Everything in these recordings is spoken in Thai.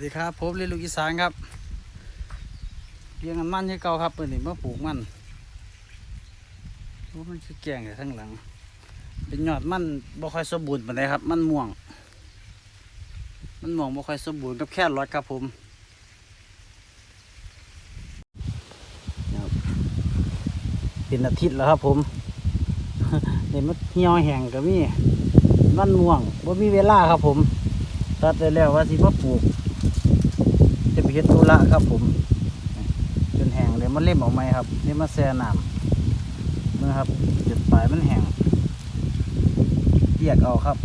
สดีครับผมเรียนลูกอีสานครับเลี้ยงมันให้เก่าครับเปิดนี่มาปลูกมันโอ้มันคือแกงแต่ทั้งหลัง เป็นยอดมันบ่ค่อยสมบูรณ์ปานใดครับ มันม่วง มันม่วงบ่ค่อยสมบูรณ์กับแค่รอดครับผมเป็นอาทิตย์แล้วครับผมเดี๋ยมันเหี่ยวแห้งก็มีมันม่วงบ่มีเวลาครับผมตัดได้แล้วว่าสิมาปลูก ฮ็ดธุระครับผม จนแห้งเดี๋ยวมันเล่มออกไหมครับเดี๋ยมาแช่น้ำนะครับจุดปลายมันแห้งเปียกเอาครับ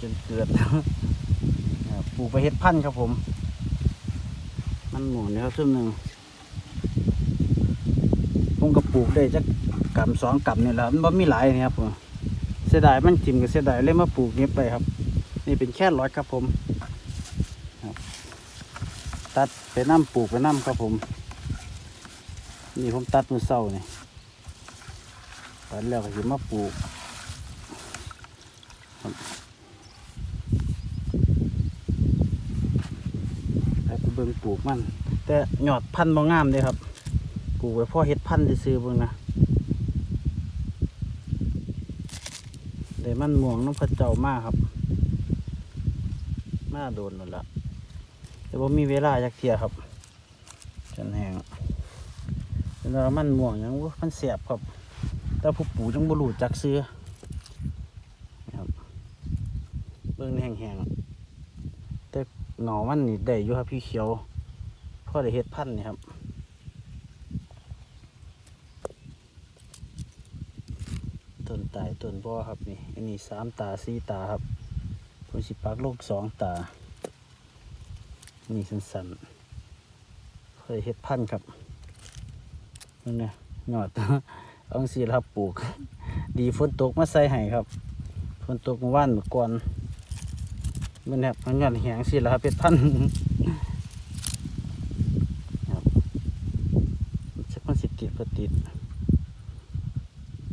จนเกิดปลูกไปเฮ็ดพันธุ์ครับผม มันหมุนนะครับซึ่งหนึ่งผมก็ปลูกได้จักกำสองกำนี่แหละมันบ่มีหลายนี่ครับผมเสียดายมันจิ้มกับเสียดายเลยมาปลูกเนี้ยไปครับ นี่เป็นแค่ร้อยครับผม ตัดไป น้ำปลูกไปน้ำครับผม นี่ผมตัดมือเศร้านี่ตัดแล้วก็จะมาปลูกไปเบิ่งปลูกมัน แต่หยอดพันธุ์บ่งามเลยครับ ปลูกไว้พ่อเฮ็ดพันธุ์ซื้อเบิ่งนะได้มันม่วงน้ำพระเจ้ามากครับมาโดนนั่นละ แต่ว่ามีเวลาจักเทียครับจนแห้งแล้วมันม่วงยังวะมันเสียบครับ แต่ผู้ปู่จังบุรูจักซื้อนะครับเบิ่งแห้งๆแต่หน่อมันนี่ได้อยู่ครับพี่เขียวพ่อได้เฮ็ดพันธุ์นี่ครับต้นตายต้นบ่อครับนี่อันนี้สามตาสี่ตาครับผมสิปักโลกสองตา นี่สันๆเคยเฮ็ดพันธุ์ครับนั่นเนี่ยอดเอาสีรับปลูก ดีฝนตกมาใส่ให้ครับฝนตกเมื่อวานเมื่อก่อนมันแบบมันยอดแหงสิละครับเฮ็ดพันธุ์ครับสักมันสิติดก็ติด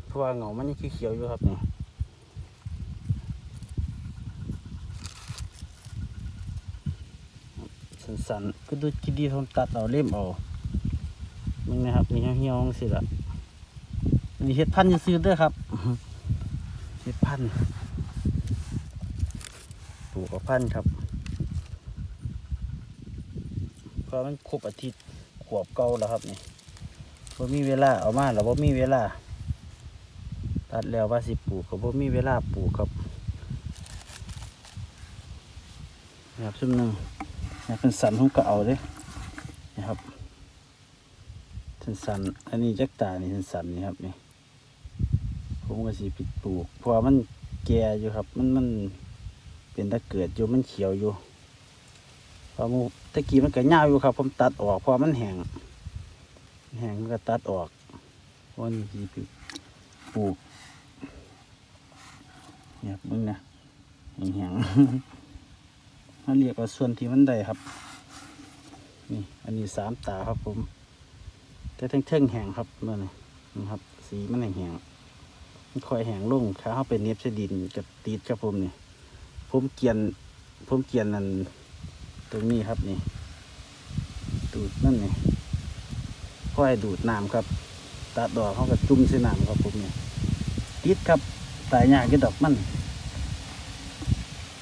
เพราะว่าเหงามันยังเขียวอยู่ครับเนี่ย สันก็ดูจีดีผมตัดเอาเล่มเอามึงนะครับนี่เหี่ยวๆสิละนี่เห็ดพันธุ์จะซื้อด้อครับเห็ดพันธุ์ปลูกกับพันธุ์ครับเพอมันครบอาทิตย์ขวบเก่าแล้วครับนี่พอมีเวลาเอามาแล้วพอมีเวลา ตัดแล้วว่าสิปลูกก็บ่มีเวลาปลูกครับนะครับซึ่งหนึ่ง นี่เป็นสันผมก็เอาเลยนะครับสันสันอันนี้จักตานี่สันสันนี่ครับนี่ผมก็สีปิดปลูกเพราะมันแก่อยู่ครับ มันมันเป็นตะเกิดอยู่มันเขียวอยู่พอมูตะกี้มันก็ยาอยู่ครับ ผมตัดออกเพราะมันแห้งแห้งมันก็ตัดออกวันนี้สีปลูกเนี่ยมึงนะแห้ง มาเรียกว่าส่วนที่มันได้ครับ นี่ อันนี้สามตาครับผม แต่ทั้งเทิงๆแหงครับนั่นนี่นะครับ สีมันแหงมันคอยแหงลงขาเข้าไปเน็บใส่ดินกับตีดครับผมนี่ผมเกียนผมเกียนนั่นตรงนี้ครับนี่ดูดนั่นนี่ค่อยดูดน้ำครับตัดอกเขาก็จุ่มใส่น้ำครับผมนี่ติดครับตายยากก็ดอกมัน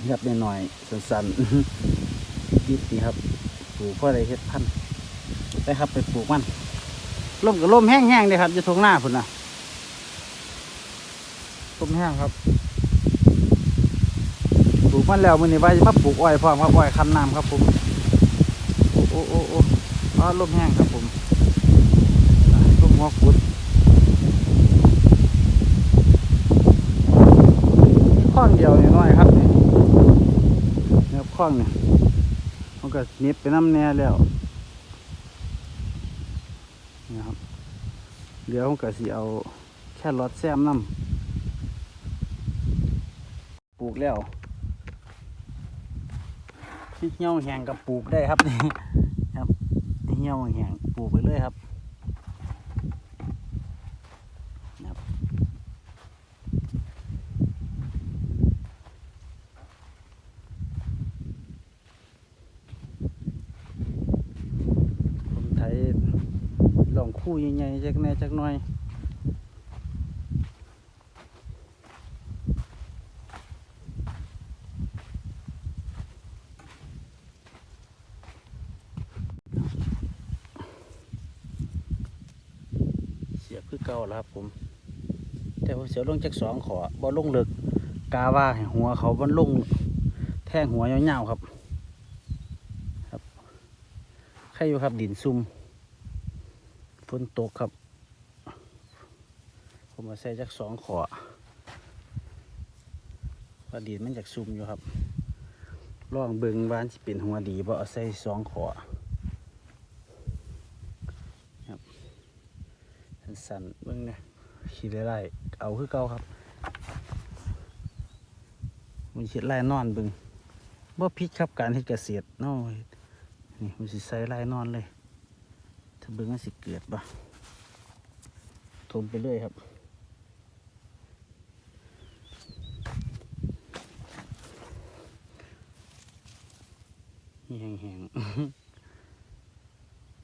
ยับหน่อยๆสั้นๆยิบนี่ครับปลูกเพื่ออะไรเฮ็ดพันธุ์ไปครับไปปลูกมันล่มกับล่มแห้งๆเลยครับอยู่ทงหน้าพุ่นนะล่มแห้งครับปลูกมันแล้วมันนี่ว่าจะมาปลูกอ้อยพร้อมครับอ้อยคันน้ำครับผมโอ้โอ้โอ้โอ้อ้าล่มแห้งครับผมล่มหัวกุดข้อนเดียวน้อยครับ นี่เนื้อข้องเนี่ยมันก็นิบไปน้ำแน่แล้วนะครับเดี๋ยวผมก็สิเอาแค่รอดแซมน้ำปลูกแล้วเหี่ยวแห้งกับปลูกได้ครับนี่ครับเหี่ยวแห้งปลูกไปเลยครับ คู่ ใหญ่ๆจักแน่จักหน่อยเสียบคือเก่าแล้วครับผม แต่ผมเสียลงจากสองขอบ่ลงเลิกกาว่าห้หัวเขามันลงแท่งหัวยาวๆครับ ครับใครอยู่ครับดินซุ่ม ฝนตกครับ ผมมาใส่จากสองขอพราะดินมันจากซุ่มอยู่ครับลองเบิงวาอันสิเป็นหัวดีบ่เอาใส่สองขอครับสั่นๆเบิ่งเนี่ยขี้ไล่เอาคือเก่าครับมันชิดไล่นอนเบิงบ่พิษครับการเฮ็ดเกษตรเนาะนี่มันสิใส่ลายนอนเลย ถ้าเบิ่งสิเกิดบ่ทมไปเรื่อยครับแห้งๆ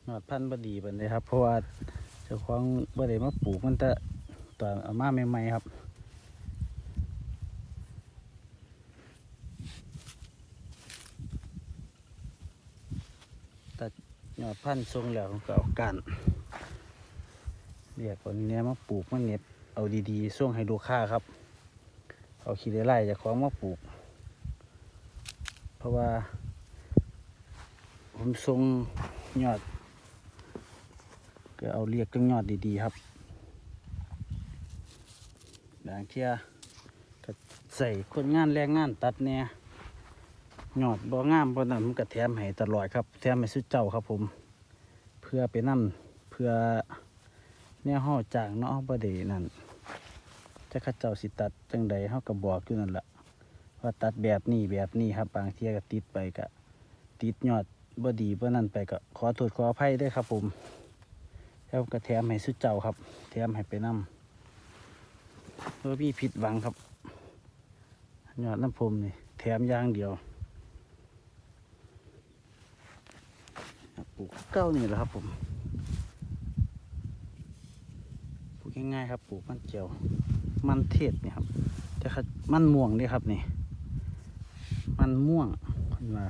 หนอดพันธุ์บดีปานใดครับ เพราะว่าเจ้าของบ่ได้มาปลูกมันแต่ตอนเอามาใหม่ๆครับ ยอดพันธุ์ทรงแล้วก็เอากันเรียกคนนี้มาปลูกมาเน็บเอาดีๆส่วงให้ลูค้าครับเอาขี้ไร่จากของมาปลูก เพราะว่า ผมทรงยอด ก็เอาเรียกจังยอดดีๆครับบางเที่ยก็ใส่คนงานแรงงานตัดเนี่ย ยอดบ่งามเพราะนั้นมันก็แถมให้ตลอดครับ แถมให้สุดเจ้าครับผม เพื่อไปนั่เพื่อเนี่ยห่อจางเนาะบ่ได้นั่นจะข้าเจ้าสิตัดจังใดเฮาก็บอกอยู่นั่นละว่าตัดแบบนี้แบบนี้ครับ บางเที่ยก็ติดไปก็ติดยอดบ่ดีบ่นั่นไปก็ขอโทษขออภัยด้วยครับผมแล้วก็แถมให้สุดเจ้าครับ แถมให้ไปนํเพื่อพี่ผิดหวังครับ ยอดน้ำผมนี่แถมยางเดียว ป ลูกเก้านี่แหละครับผมปลูกง่ายๆครับปลูกมันเจียว มันเทศเนี่ยครับแต่ครับมันม่วงนี่ครับนี่ มันม่วงขึ้นมา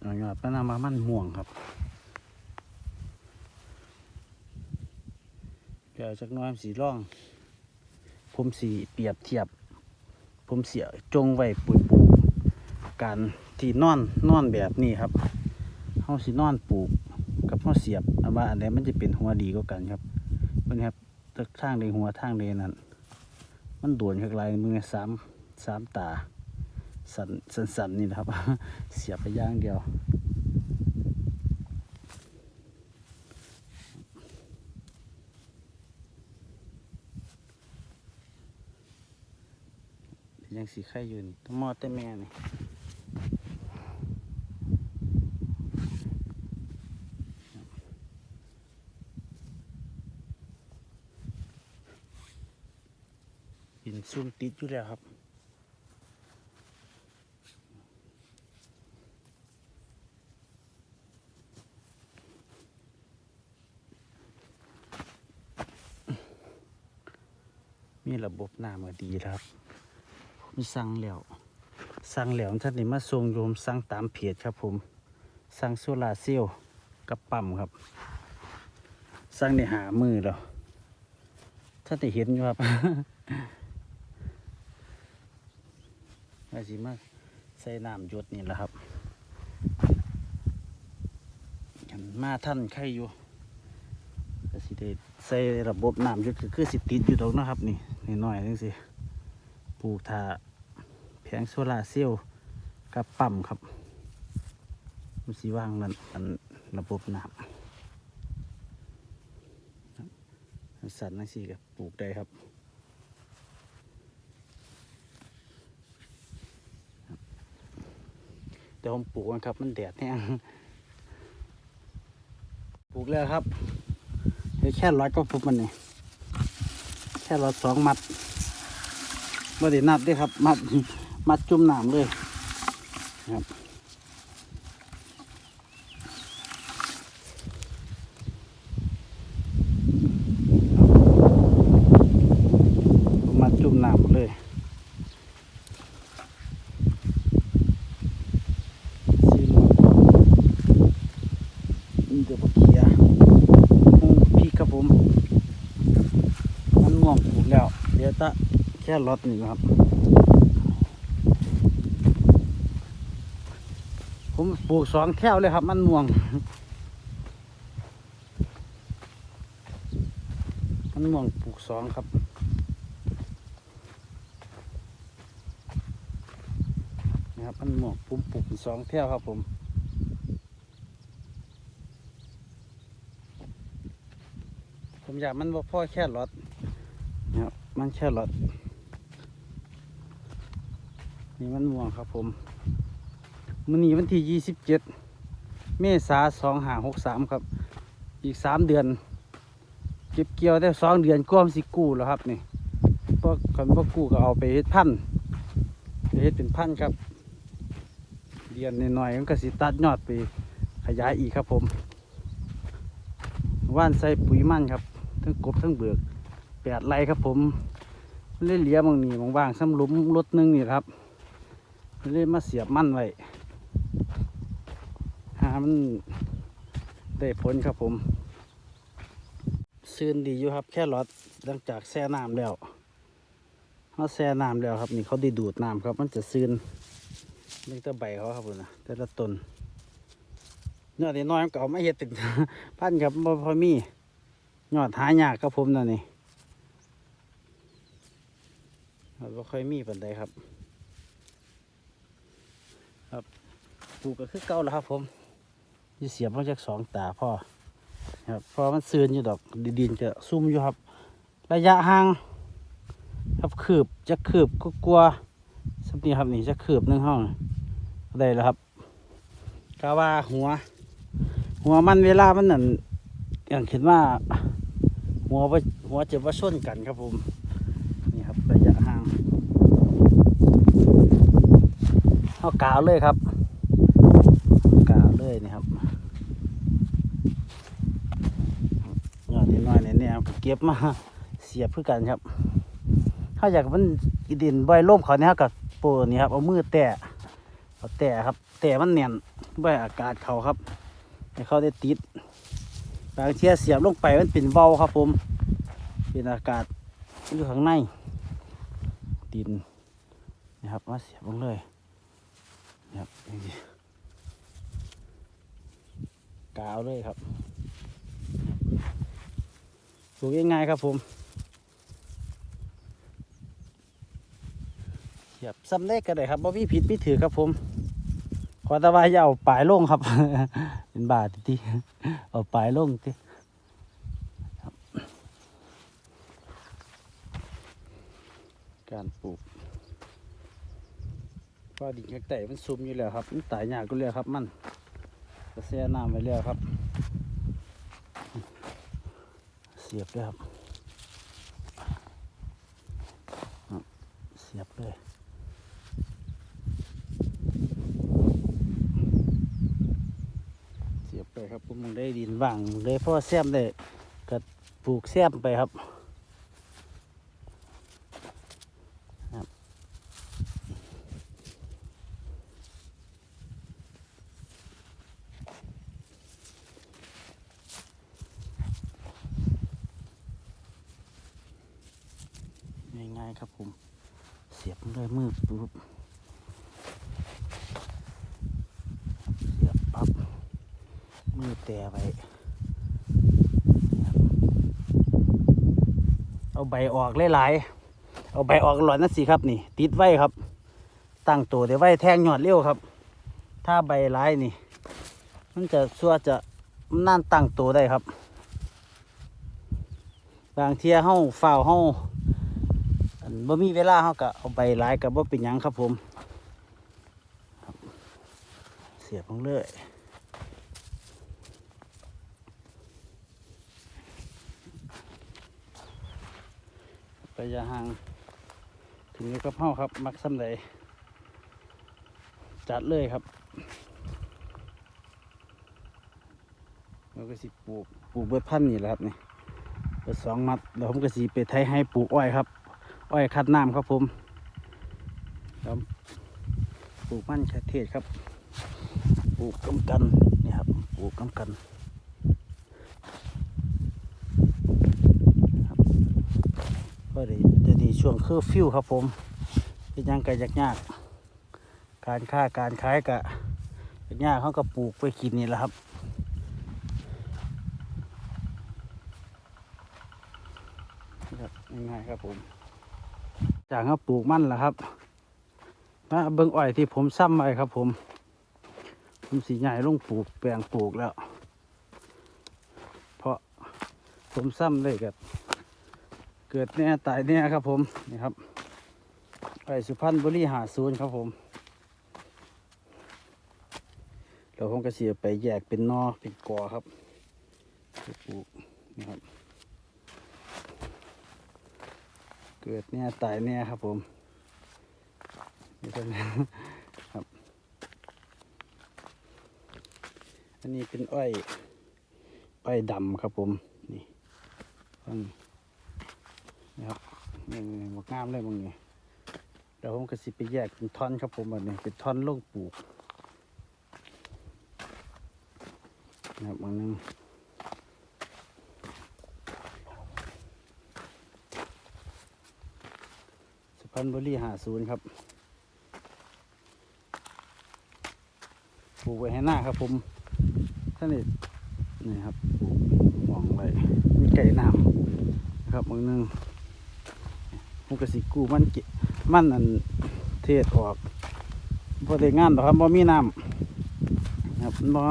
เอายอดปนามามันม่วงครับเดี๋ยวจากน้อยสีร่อง ผมสีเปรียบเทียบ ผมเสียจงไว้ปุ๋ยปลูกการที่นอนนอนแบบนี้ครับ เฮาสินอนปลูกกับเฮาเสียบอาว่าอันใดมันจะเป็นหัวดีกว่ากันครับเพิ่นครับตักทางใดหัวทางใดนั้นมันโดวนข้างไรมือสามสามตาสันสันสันนี่นะครับ เสียบไปย่างเดียวยังสีไข่อยู่นี่ต้องมอดแต่แม่นี่ หินซุ่มติดอยู่แล้วครับ มีระบบน้ำก็ดีครับผมสั่งแล้วสั่งแล้วท่านนี่มาส่งโยมสั่งตามเพจครับผมสั่งโซลาร์เซลล์กับปั๊มครับสั่งในหามือแล้วท่านได้เห็นอยู่ครับ ว่าสิมาใส่น้ำหยดนี่แหละครับกันมาท่านใครอยู่ก็สิได้ใส่ระบบน้ำหยดก็คือสิติดอยู่ตรงนะครับ นี่นี่น้อยๆจังสิปลูกถาแผงโซลาเซลล์กับปั๊มครับมันสิว่างนั่นอันระบบน้ำครับสันนั่นสิกับปลูกได้ครับ ดี๋ยผมปลูกนะครับมันแดดแห้งปลูกแล้วครับแค่ร้อยก็ปลูกมันนี่แค่ร้อยสองมัดไม่ได้นับด้วยครับ มัดมัดจุ่มน้ำเลยครับมัดจุ่มน้ำเลย ค่รถนี่นะครับ ผมปลูกสองแถวเลยครับ มันม่วง มันม่วงปลูกสองครับนะครับมันม่วงผมปลูกสองแถวครับผมผมอยากมันว่าพ่อแค่รถนะครับมันแค่รถ นี่มันม่วงครับผมมันนี้วันที่ยี่สิบเจ็ดเมษาสองหาหกสามครับ อีกสามเดือน เก็บเกี่ยวได้สองเดือนก้มสิกู้แล้วครับนี่พวกคนพวกกู้ก็เอาไปเฮ็ดพันธุ์ไปเฮ็ดเป็นพันธุ์ครับ เดือนหน่อยๆมันก็สิตัดยอดไปขยายอีกครับผมว่านใส่ปุ๋ยมันครับ ทั้งกบทั้งเบือกแปดไรครับผมเลยเหลียบางนี่บางว่างๆซ้ำหลุมรถนึงนี่ครับ เลยมาเสียบมั่นไว้หามันได้ผลครับผม ซื่นดีอยู่ครับแค่รอดหลังจากแช่น้ำแล้วเขาแช่น้ำแล้วครับ นี่เขาได้ดูดน้ำครับ มันจะซื่นเลี้ยงแต่ใบเขาครับผมนะแต่ละต้นยอดน้อยๆมันก็เอามาเห็ดเป็นพันครับบ่พอมียอดหายากครับผมนั่นนี่บ่ค่อยมีปันใดครับ ปลูกก็คือเก่าแล้วครับ ผมยี่เสียบมาจากสองตาพ่อครับเพอมันเสื่อนอยู่ดอกดินจะซุ่มอยู่ครับ ระยะห่างครับคืบจะคืบก็กลัวสักนี้ครับนี่จะคืบหนึ่งห้องได้แล้วครับกาว่าหัว หัวมันเวลามันนั่นอย่างเห็นว่า หัวหัวจะว่าชนกันครับผมนี่ครับระยะห่าง เอากาวเลยครับกาวเลยนี่ครับยอดนิดหน่อยเนี่ยเก็เก็บมาเสียบเพื่อกันครับถ้าอยากมันดินใบอยล่มเขาเนี่ยกับโปรนี่ครับเอามือแตะเอาแตะครับ แตะมันเนียนใบอยอากาศเขาครับให้เขาได้ติดบางเทียเสียบลงไปมันเป็นเบาครับ ผมเป็นอากาศอยู่ข้างในดินนะครับมาเสียบลงเลย ครับอย่างนี้กาวเลยครับปลูกง่ายๆครับผมเสียบซ้ำเล็กก็ได้ครับบ่มีผิดมีถือครับผม ขอตะวาอย่าเอาปลายลงครับ เป็นบาททีเอาปลายลงทีการปลูก ก็ดิ่งข้างใต้มันซุ่มอยู่แล้วครับ มันตายยากก็เลยครับ มันก็แช่น้ำไว้แล้วครับ เสียบเลยครับ เสียบเลยเสียบไปครับผมมึงได้ดินว่างมึงได้พ่อแซมได้ก็ปลูกแซมไปครับง่ายครับผม เสียบด้วยมือปุ๊บเสียบปั๊บมือแต่ไว้เอาใบออกหลายๆเอาใบออกหลอนนั่นสิครับนี่ ติดไว้ครับ ตั้งตัวเดี๋ยวไว้แทงหยอดเร็วครับ ถ้าใบร้ายนี่ มันจะชั่วจะนั่นตั้งตัวได้ครับบางเทียเฮาเฝ้าเฮา บ่มีเวลาเฮาก็เอาใบร้ายกับบ่เป็นหยังครับผมเสียบลงเลยระยะห่างถึงกับเฮาครับ มักซ้ำใดจัดเลยครับเราก็สิปลูกปลูกเบิดพันนี่แหละครับนี่เบิดสองมัดเดี๋ยวผมก็สิไปไทยให้ปลูกอ้อยครับ อ้อยคัดน้ำครับผมแล้วปลูกมันเทศครับ ปลูกกำกันนี่ครับปลูกกำกันก็ด้จะดีชช่วงเคอร์ฟิวครับผมเป็นยังไกยากยากการค้าการขายกะยากๆเขาก็ปลูกไปกินนี่แหละครับง่ายครับผม จากเขาปลูกมั่นแหละครับมาเบิ้งอ้อยที่ผมซ้ำไว้ครับ ผม ผมสีใหญ่ลงปลูกแปลงปลูกแล้ว เพราะผมซ้ำเลยกับเกิดแน่ตายแน่ครับ ผมนี่ครับอ้อสุพรรณบุรีหาศูนย์ครับผมเราผมก็เสียไปแยกเป็นนอเป็นกอครับปปลูกนี่ครับ เกิดเนี่ยตายเนี่ยครับผมนี่เป็นครับ อันนี้เป็นอ้อยอ้อยดำครับผม นี่ฟังนี่ครับนี่นี่หมกงามเลยมึงนี่เดี๋ยวผมก็สิไปแยกเป็นท่อนครับผมแบบนี้เป็นท่อนลงปลูกนะครับบางนึง พรรณบุรีหาศูนย์ครับปลูกไว้ให้หน้าครับผมท่านนี่นี่ครับปลูกหมองไวมีไก่น้ำนะครับมือนึงผมกระสิกูมันเกมันอันเทศออกพอได้งานหรอครับบ่มีน้ำนะครับบ่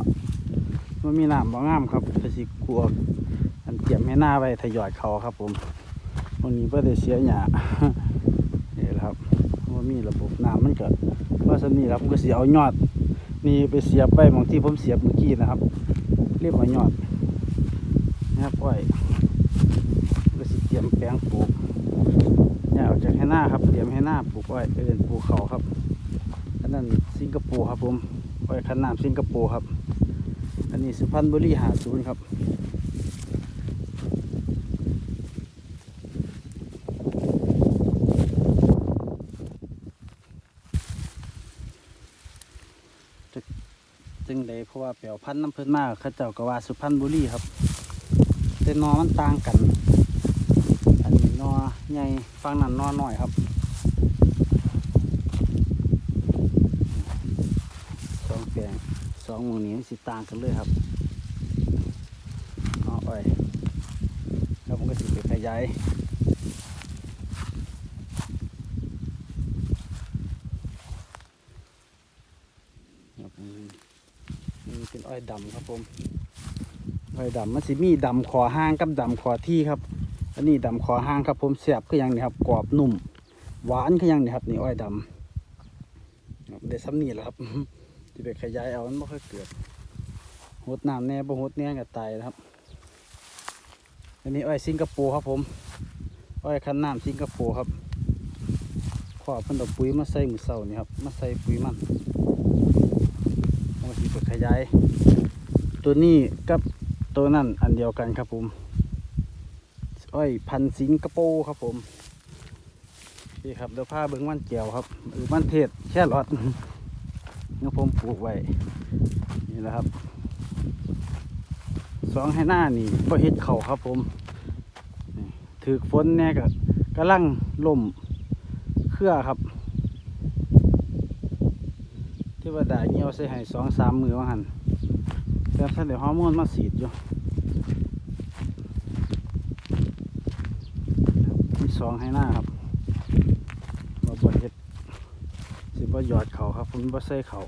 บ่มีน้ำบ่งามครับกระสิกูออกอันเตรียมให้หน้าไว้ทยอยเขาครับผมวันนี้บ่ได้เสียหยา นี่แหละครับว่า มีระบบน้ำมันก็ว่าสนี่ครับผมก็เสียเอายอด นี่ไปเสียบไปบางที่ผมเสียบเมื่อกี้นะครับ เรียบเอายอดนะครับอ้อยก็สิเตรียมแปลงปลูกเนี่ยออกจากให้หน้าครับเตรียมให้หน้าปลูกอ้อยเดินปลูกเขาครับอันนั้นสิงคโปร์ครับผมอ้อยขันน้ำสิงคโปร์ครับ อันนี้สุพรรณบุรีหาศูนย์ครับ เพราะว่าแปลวพันธุ์น้ำเพิ่นมากเขาเจ้าก็ว่าสุพรรณบุรีครับ แต่นอมันต่างกัน อันนี้นอใหญ่ฟังนั้นนอหน้อยครับ สองแปลงสองหมูนี้สิต่างกันเลยครับนออ้อยแล้วผมก็สิไปขยายครับอืม นี่เป็น อ้อยดำครับผมอ้อยดำมันสิมีดำคอห้างกับดำคอที่ครับ อันนี้ดำคอห้างครับผมเสียบก็ยังนี่ครับกรอบนุ่ม หวานก็ยังนี่ครับนี่อ้อยดำครับได้ซ้ำนี่แหละครับที่ไปขยายเอามันไม่ค่อยเกิดหดน้ำแน่บ่หดแน่ก็ตายนะครับ อันนี้อ้อยสิงคโปร์ครับผมอ้อยคันน้ำสิงคโปร์ครับขอบเพิ่นเอาปุ๋ยมาใส่มือเสานี่ครับมาใส่ปุ๋ยมัน บางทีไปขยาย ตัวนี้กับตัวนั่นอันเดียวกันครับผมอ้อยพันสิงคโปร์ครับผมนี่ครับเดี๋ยวพาเบิ้งมันเกี่ยวครับหรือมันเทศแค่รอดนี่ผมปลูกไว้นี่แหละครับสองให้หน้านี่บ่เฮ็ดเข่าครับผมถือฝนแน่ก็กำลังล่มเครือครับ เทวดาเงียวใส่ให้สองสามมือว่าหันแต่ท่านเดี๋ยวฮอร์โมนมาสีดอยู่มีสองให้หน้าครับมาบดเฮ็ดสิบ่หยอดเขาครับผมบ่ใส่เขา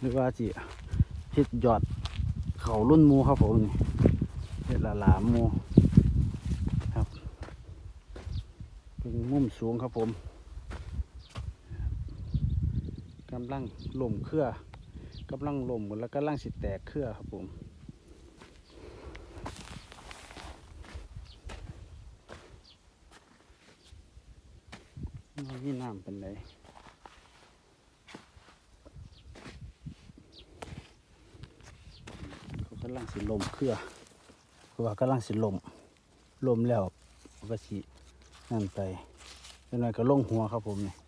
หรือว่าสิเฮ็ดหยอดเขารุ่นมูครับผมเฮ็ดละหลามมูครับเป็นมุมสูงครับผม กำลังล่มเครือกำลังล่มแล้วกำลังสิแตกเครือครับผมบ่น้ำเป็นไรเขากำลังสิลมเครือคือว่ากำลังสิลมลมแล้วก็สินั่นไปเป็นไรก็ลงหัวครับผมเนี่ค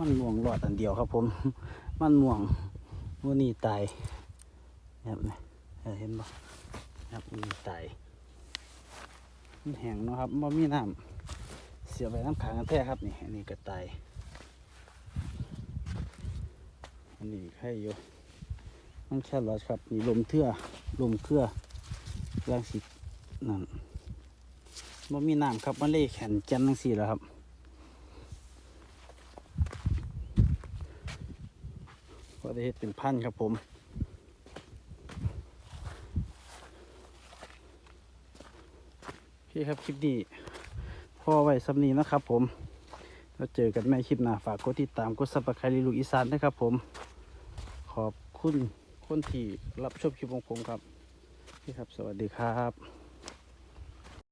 มันม่วงรอดอันเดียวครับผม มันม่วงวันนี้ตายครับนี่เออเห็นบ่ครับนี่ตายมันแห้งเนาะครับบ่มีน้ำเสียไปน้ำขังกันแท้ครับนี่อันนี้ก็ตายอันนี้ให้อยู่มันแค่รอดครับนี่ลมเทื่อลมเครือร่างสินั่นบ่มีน้ำครับมันเลยแข็งจันทั้งสี่แล้วครับ ได้เฮ็ดเป็นพันครับผมพี่ครับคลิปนี้พ่อไว้สำนีนะครับผมแล้วเจอกันใหม่คลิปหน้าฝากกดติดตามกดซับสไครต์ลูกอีสานนะครับผม ขอบคุณคนที่รับชมคลิปของผมครับพี่ครับ สวัสดีครับ